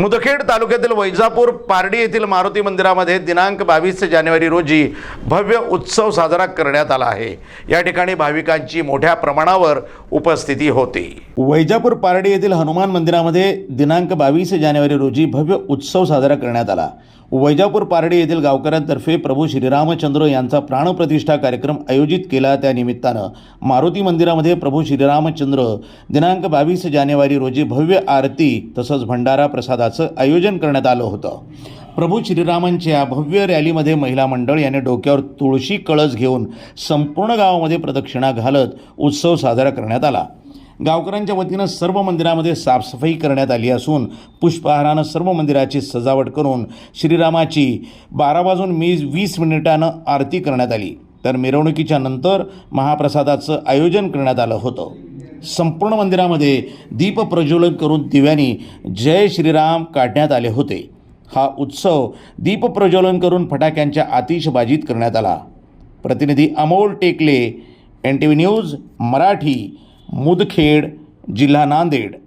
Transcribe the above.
मुदखेड तालुक्यातील वैजापूर पारडी येथील मारुती मंदिरामध्ये दिनांक बावीस जानेवारी रोजी भव्य उत्सव साजरा करण्यात आला आहे. या ठिकाणी भाविकांची मोठ्या प्रमाणावर उपस्थिती होती. वैजापूर पारडी येथील हनुमान मंदिरामध्ये दिनांक बावीस जानेवारी रोजी भव्य उत्सव साजरा करण्यात आला. वैजापूर पारडी येथील गावकऱ्यांतर्फे प्रभू श्रीरामचंद्र यांचा प्राणप्रतिष्ठा कार्यक्रम आयोजित केला त्या निमित्तानं. मारुती मंदिरामध्ये प्रभू श्रीरामचंद्र दिनांक बावीस जानेवारी रोजी भव्य आरती तसंच भंडारा प्रसादाचं आयोजन करण्यात आलं होतं. प्रभू श्रीरामांच्या भव्य रॅलीमध्ये महिला मंडळ याने डोक्यावर तुळशी कळस घेऊन संपूर्ण गावामध्ये प्रदक्षिणा घालत उत्सव साजरा करण्यात आला. गावकऱ्यांच्या वतीनं सर्व मंदिरामध्ये साफसफाई करण्यात आली असून पुष्पहारानं सर्व मंदिराची सजावट करून श्रीरामाची बारा वाजून मी वीस मिनिटानं आरती करण्यात आली. तर मिरवणुकीच्या नंतर महाप्रसादाचं आयोजन करण्यात आलं होतं. संपूर्ण मंदिरामध्ये दीप प्रज्वलन करून दिव्यांनी जय श्रीराम काढण्यात आले होते. हा उत्सव दीप प्रज्वलन करून फटाक्यांच्या आतिषबाजीत करण्यात आला. प्रतिनिधी Amol Tekale N T V news Marathi. Mudkhed जिल्हा नांदेड.